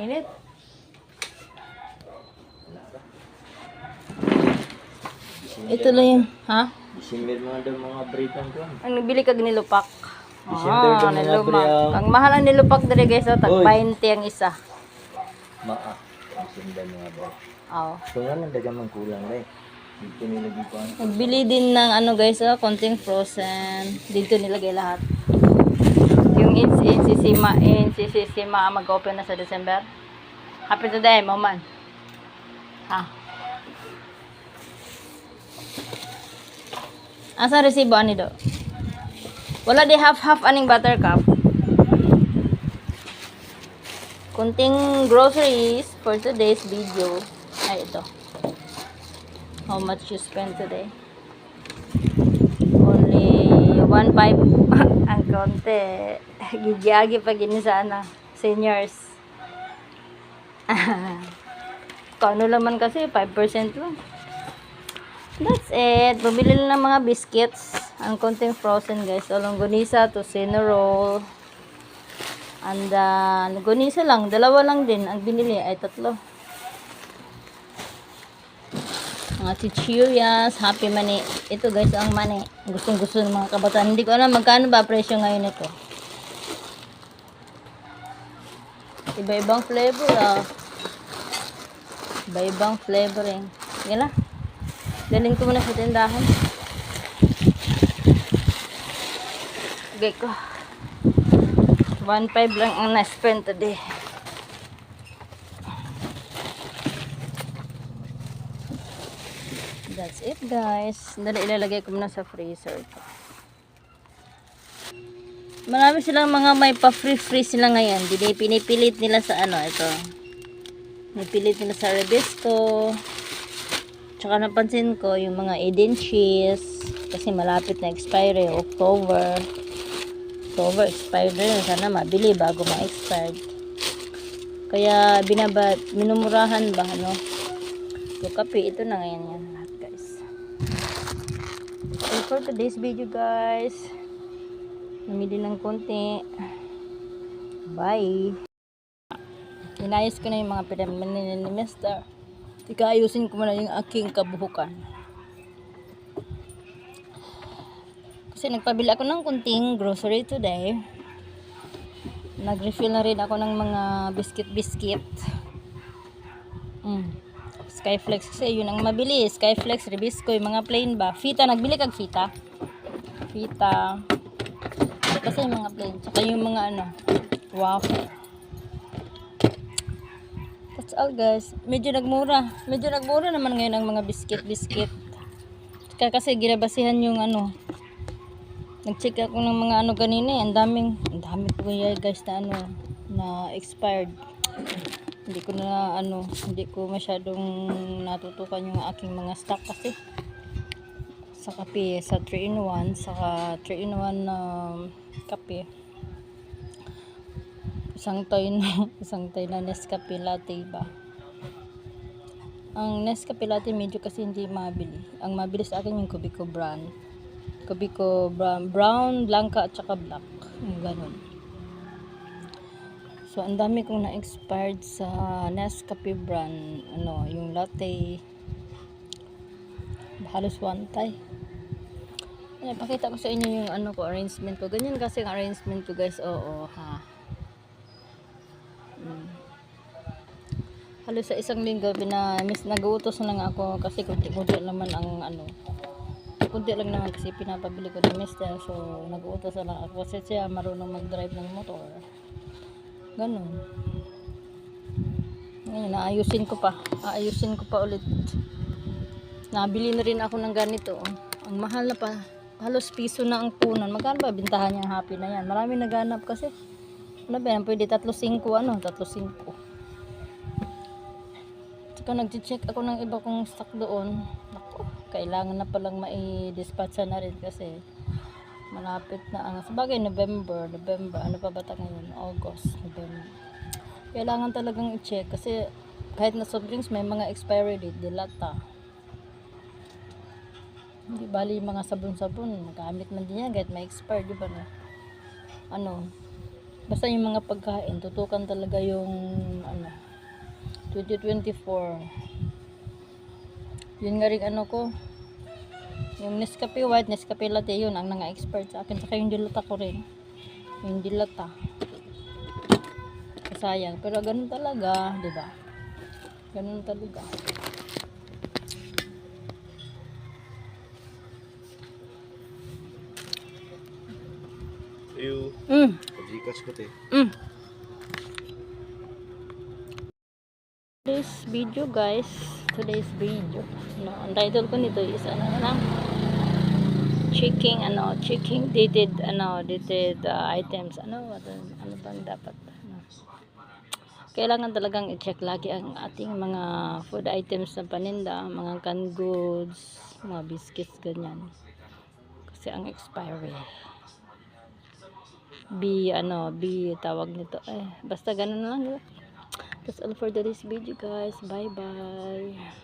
init. Ito lang yung, ha? December mga daw mga britan ko. Ang nabili kag nilupak. December mga nilupak. britan. Ang mahal ang nilupak diri guys, oh, tag Oy. 20 ang isa. Maa. December mga bro. Oh. So nga nang dagang mang kulang dai. Dito nilagay ko ano. Nagbili din ng ano guys, oh, konting frozen. Dito nilagay lahat. Yung insisima, insisima mag-open na sa December. Happy today, maman. Ha? Asa resibo ani do? Wala di half-half aning buttercup. Kunting groceries for today's video. Ay, ito. How much you spend today? Only 1.5 ang konti. Gigiyagi pa gini sana. Seniors. Kano naman kasi, 5% lang. That's it. Bumili lang ng mga biscuits. Ang konting frozen guys. So, longganisa, tocino roll. And uh, longganisa lang. Dalawa lang din. Ang binili ay tatlo. Mga chichirias, happy mani. Ito guys, ang mani. Gustong gusto ng mga kabataan. Hindi ko alam magkano ba presyo ngayon ito. Iba-ibang flavor ah. Iba-ibang flavoring. Yan lang. Daling ko muna sa tindahan. Okay ko. 1.5 lang ang na-spend today. That's it guys. Dali ilalagay ko muna sa freezer ko. Marami silang mga may pa-free-free sila ngayon. Hindi pinipilit nila sa ano, ito. Pinipilit nila sa Rebisco. Tsaka napansin ko yung mga Eden cheese. Kasi malapit na expiry. October. October expired na yun. Sana mabili bago ma-expired. Kaya binabat, minumurahan ba ano? Yung kape, ito na ngayon yan lahat guys. So for today's video guys, namili ng konti. Bye! Inayos ko na yung mga pinaminin ni Mr. Tika ayusin ko muna yung aking kabuhukan. Kasi nagpabili ako ng kunting grocery today. Nag-refill na rin ako ng mga biscuit-biscuit. Mm. Skyflex kasi yun ang mabilis. Skyflex, Ribisco, yung mga plain ba. Fita, nagbili kag fita. Fita. Kasi yung mga plain. Tsaka yung mga ano, waffle. That's all guys. Medyo nagmura. Medyo nagmura naman ngayon ang mga biscuit-biscuit. Kaya kasi ginabasihan yung ano. Nag-check ako ng mga ano kanina eh. Ang daming, ang dami po kaya guys na ano, na expired. Hindi ko na ano, hindi ko masyadong natutukan yung aking mga stock kasi sa kape, sa 3 in 1, saka 3 in 1 na kape. Isang toy na, isang toy na Nescafe latte ba. Ang Nescafe latte medyo kasi hindi mabili. Ang mabili sa akin yung Kubico brand. Kubico brown, brown, blanca at saka black. Yung ganun. So, ang dami kong na-expired sa Nescafe brand. Ano, yung latte. Halos one tie. Ay, pakita ko sa inyo yung ano ko, arrangement ko. Ganyan kasi ang arrangement ko guys. Oo, ha. Mm. Halos sa isang linggo, bina, miss, nag-uutos na lang ako kasi kunti-kunti naman ang ano. Kunti lang naman kasi pinapabili ko ni mister. So, nag-uutos na lang ako kasi siya marunong mag-drive ng motor. Ganon. Ngayon, naayusin ko pa. Aayusin ko pa ulit. Nabili na rin ako ng ganito. Ang mahal na pa. Halos piso na ang punan. Magkano ba bintahan niyang happy na yan? Marami naganap kasi. Ano ba yan? Pwede tatlo singko. Ano? Tatlo singko. Tsaka nag-check ako ng iba kong stock doon. Naku, kailangan na palang mai-dispatcha na rin kasi malapit na ang sabagay November, November, ano pa ba ta ngayon? August, November. Kailangan talagang i-check kasi kahit na soft drinks may mga expiry date, dilata. Hindi bali yung mga sabon-sabon, gamit man din yan kahit may expired, di ba na? Ano, Basta yung mga pagkain, tutukan talaga yung ano 2024. Yun nga rin ano ko. Yung Nescafe White, Nescafe Latte, yun ang mga expert sa akin. Saka yung dilata ko rin. Yung dilata. Sayang. Pero ganun talaga, di ba? Ganun talaga. Mm. Pag-gcash ko te. Mm. Today's video guys, today's video. No, ang title ko nito is ano na checking ano, checking dated ano, dated uh, items. Ano, ano, ano bang dapat? Ano. Kailangan talagang i-check lagi ang ating mga food items na paninda, mga canned goods, mga biscuits ganyan. Kasi ang expiry. B ano B tawag nito. Eh basta ganun lang di ba? that's all for today's video guys. Bye bye